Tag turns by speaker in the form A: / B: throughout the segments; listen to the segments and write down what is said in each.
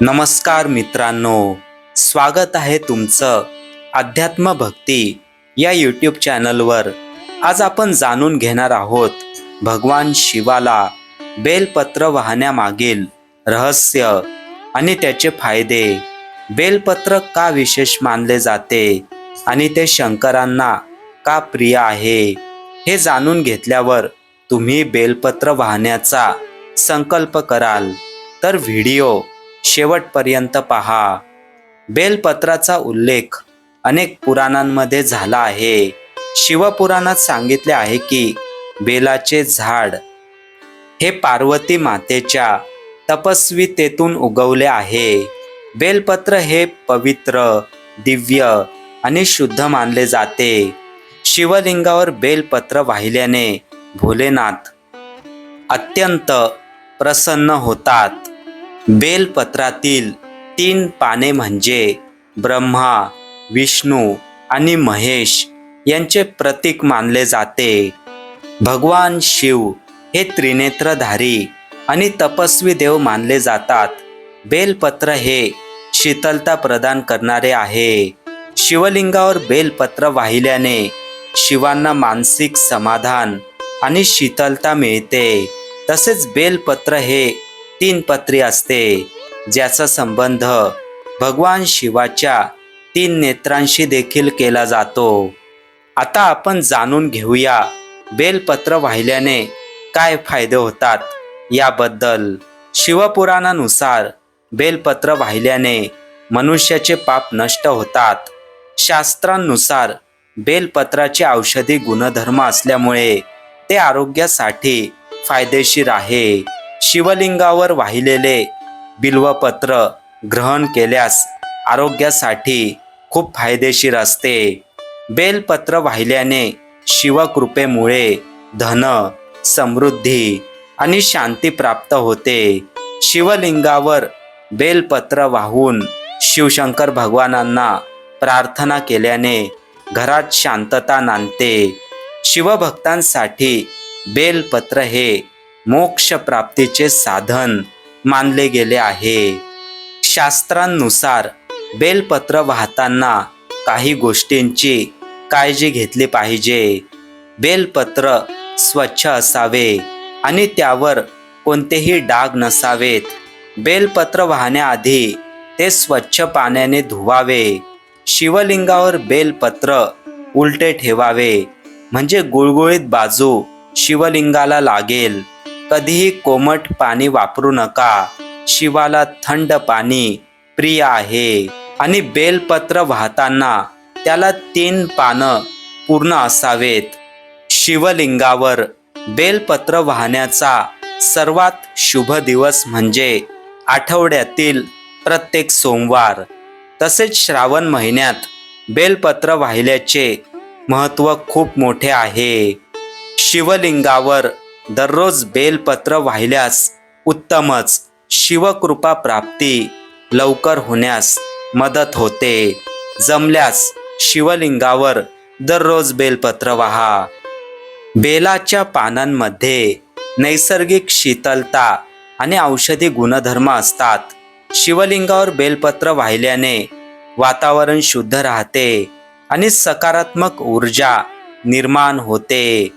A: नमस्कार मित्रांनो स्वागत आहे तुमचं अध्यात्म भक्ती या यूट्यूब चॅनलवर आज आपण जाणून घेणार आहोत भगवान शिवाला बेलपत्र वाहण्यामागील रहस्य आणि त्याचे फायदे. बेलपत्र का विशेष मानले जाते आणि ते शंकरांना का प्रिय आहे हे जाणून घेतल्यावर तुम्ही बेलपत्र वाहण्याचा संकल्प कराल. तर व्हिडिओ शेवटपर्यंत पहा. बेलपत्राचा उल्लेख अनेक पुराणांमध्ये झाला आहे. शिवपुराणात सांगितले आहे की बेलाचे झाड हे पार्वती मातेच्या तपस्वितेतून उगवले आहे. बेलपत्र हे पवित्र दिव्य आणि शुद्ध मानले जाते. शिवलिंगावर बेलपत्र वाहिल्याने भोलेनाथ अत्यंत प्रसन्न होतात. बेलपत्रातील तीन पाने म्हणजे ब्रह्मा विष्णू आणि महेश यांचे प्रतीक मानले जाते. भगवान शिव हे त्रिनेत्रधारी आणि तपस्वी देव मानले जातात. बेलपत्र हे शीतलता प्रदान करणारे आहे. शिवलिंगावर बेलपत्र वाहिल्याने शिवांना मानसिक समाधान आणि शीतलता मिळते. तसेच बेलपत्र हे तीन पत्री असते ज्याचा संबंध भगवान शिवाच्या तीन नेत्रांशी देखील केला जातो. आता आपण जाणून घेऊया बेलपत्र वाहिल्याने काय फायदे होतात याबद्दल. शिवपुराणानुसार बेलपत्र वाहिल्याने मनुष्याचे पाप नष्ट होतात. शास्त्रांनुसार बेलपत्राचे औषधी गुणधर्म असल्यामुळे ते आरोग्यासाठी फायदेशीर आहे. शिवलिंगावर वाहिलेले बिल्वपत्र ग्रहण केल्यास आरोग्यासाठी खूप फायदेशीर असते. बेलपत्र वाहिल्याने शिवकृपेमुळे धन समृद्धी आणि शांती प्राप्त होते. शिवलिंगावर बेलपत्र वाहून शिवशंकर भगवानांना प्रार्थना केल्याने घरात शांतता नांदते. शिवभक्तांसाठी बेलपत्र हे मोक्ष प्राप्तीचे साधन मानले गेले आहे. शास्त्रांनुसार बेलपत्र वाहताना काही गोष्टींची काळजी घेतली पाहिजे. बेलपत्र स्वच्छ असावे आणि त्यावर कोणतेही डाग नसावेत. बेलपत्र वाहण्याआधी ते स्वच्छ पाण्याने धुवावे. शिवलिंगावर बेलपत्र उलटे ठेवावे. म्हणजे गुळगुळीत बाजू शिवलिंगाला लागेल. कधीही कोमट पाणी वापरू नका. शिवाला थंड पाणी प्रिय आहे. आणि बेलपत्र वाहताना त्याला तीन पानं पूर्ण असावेत. शिवलिंगावर बेलपत्र वाहण्याचा सर्वात शुभ दिवस म्हणजे आठवड्यातील प्रत्येक सोमवार. तसेच श्रावण महिन्यात बेलपत्र वाहिल्याचे महत्त्व खूप मोठे आहे. शिवलिंगावर दररोज बेलपत्र वाहिल्यास उत्तमच शिवकृपा प्राप्ती लवकर होण्यास मदत होते. जमल्यास शिवलिंगावर दररोज बेलपत्र वाहा. बेलाच्या पानांमध्ये नैसर्गिक शीतलता आणि औषधी गुणधर्म असतात. शिवलिंगावर बेलपत्र वाहिल्याने वातावरण शुद्ध राहते आणि सकारात्मक ऊर्जा निर्माण होते.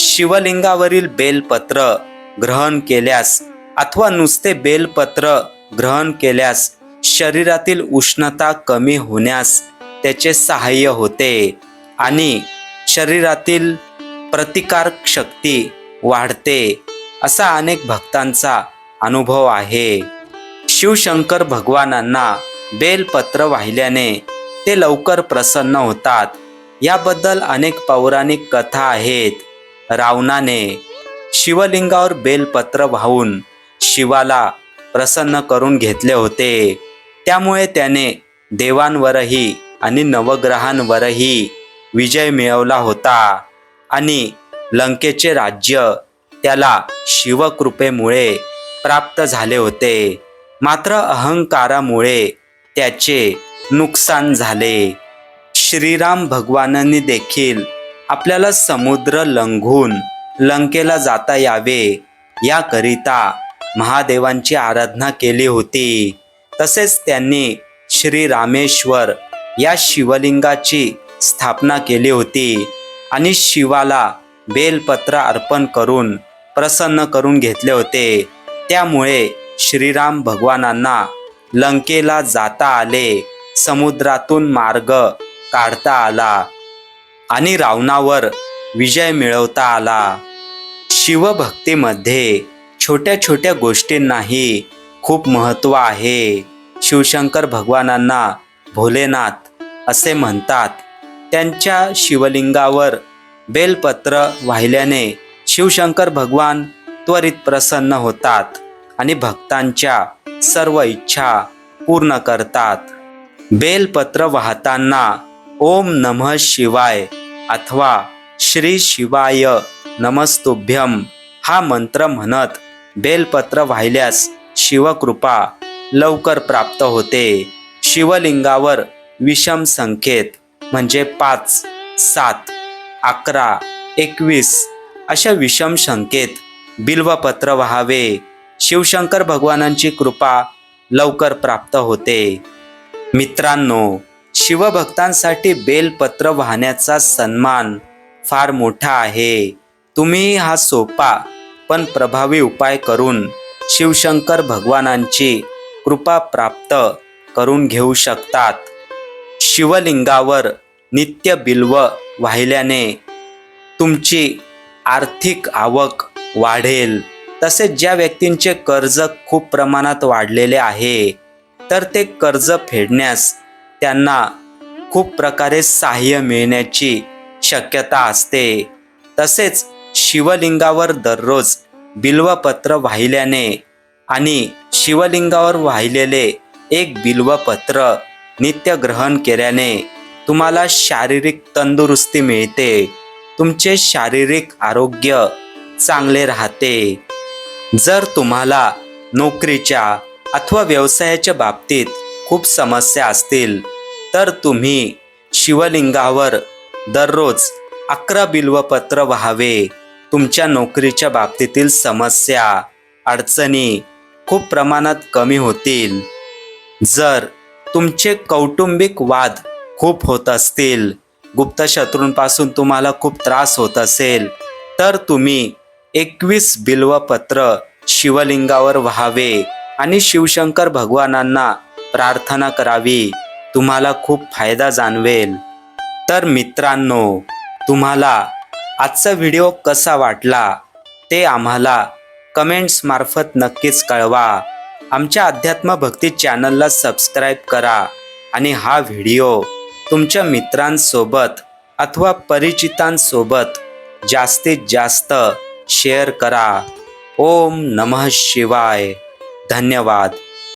A: शिवलिंगावरील बेलपत्र ग्रहण केल्यास अथवा नुसते बेलपत्र ग्रहण केल्यास शरीरातील उष्णता कमी होण्यास त्याचे सहाय्य होते आणि शरीरातील प्रतिकारक शक्ती वाढते असा अनेक भक्तांचा अनुभव आहे. शिवशंकर भगवानांना बेलपत्र वाहिल्याने ते लवकर प्रसन्न होतात. याबद्दल अनेक पौराणिक कथा आहेत. रावणाने शिवलिंगावर बेलपत्र वाहून शिवाला प्रसन्न करून घेतले होते. त्यामुळे त्याने देवांवरही आणि नवग्रहांवरही विजय मिळवला होता आणि लंकेचे राज्य त्याला शिवकृपेमुळे प्राप्त झाले होते. मात्र अहंकारामुळे त्याचे नुकसान झाले. श्रीराम भगवानांनी देखील आपल्याला समुद्र लंघून लंकेला जाता यावे. याकरिता महादेवांची आराधना केली होती. तसेच त्यांनी श्री रामेश्वर या शिवलिंगाची स्थापना केली होती आणि शिवाला बेलपत्र अर्पण करून प्रसन्न करून घेतले होते. त्यामुळे श्रीराम भगवानांना लंकेला जाता आले समुद्रातून मार्ग काढता आला. आणि रावणावर विजय मिळवता आला. शिवभक्तीमध्ये छोट्या छोट्या गोष्टींनाही खूप महत्त्व आहे. शिवशंकर भगवानांना भोलेनाथ असे म्हणतात. त्यांच्या शिवलिंगावर बेलपत्र वाहिल्याने शिवशंकर भगवान त्वरित प्रसन्न होतात आणि भक्तांच्या सर्व इच्छा पूर्ण करतात. बेलपत्र वाहताना ओम नमः शिवाय अथवा श्री शिवाय नमस्तुभ्यम हा मंत्र म्हणत बेलपत्र वाहिल्यास शिवकृपा लवकर प्राप्त होते. शिवलिंगावर विषम संख्येत म्हणजे पाच सात अकरा एकवीस अशा विषम संख्येत बिल्वपत्र व्हावे. शिवशंकर भगवानांची कृपा लवकर प्राप्त होते. मित्रांनो शिवभक्तांसाठी बेलपत्र वाहण्याचा सन्मान फार मोठा आहे. तुम्ही हा सोपा पण प्रभावी उपाय करून शिवशंकर भगवानांची कृपा प्राप्त करून घेऊ शकतात. शिवलिंगावर नित्य बिल्व वाहिल्याने तुमची आर्थिक आवक वाढेल. तसेच ज्या व्यक्तींचे कर्ज खूप प्रमाणात वाढलेले आहे तर ते कर्ज फेडण्यास त्यांना खूप प्रकारे सहाय्य मिळण्याची शक्यता असते. तसेच शिवलिंगावर दररोज बिल्वपत्र वाहिल्याने आणि शिवलिंगावर वाहिलेले एक बिल्वपत्र नित्य ग्रहण केल्याने तुम्हाला शारीरिक तंदुरुस्ती मिळते. तुमचे शारीरिक आरोग्य चांगले राहते. जर तुम्हाला नोकरीच्या अथवा व्यवसायाच्या बाबतीत खूप समस्या असतील तर तुम्ही शिवलिंगावर दररोज अकरा बिल्वपत्र व्हावे. तुमच्या नोकरीच्या बाबतीतील समस्या अडचणी खूप प्रमाणात कमी होतील. जर तुमचे कौटुंबिक वाद खूप होत असतील गुप्त शत्रूंपासून तुम्हाला खूप त्रास होत असेल तर तुम्ही एकवीस बिल्वपत्र शिवलिंगावर व्हावे आणि शिवशंकर भगवानांना प्रार्थना करावी. तुम्हाला खूप फायदा जाणवेल. तर मित्रांनो तुम्हाला आजचा व्हिडिओ कसा वाटला ते आम्हाला कमेंट्स मार्फत नक्कीच कळवा. आमच्या अध्यात्म भक्ती चॅनलला सबस्क्राईब करा आणि हा व्हिडिओ तुमच्या मित्रांसोबत अथवा परिचितांसोबत जास्तीत जास्त शेअर करा. ओम नमः शिवाय. धन्यवाद.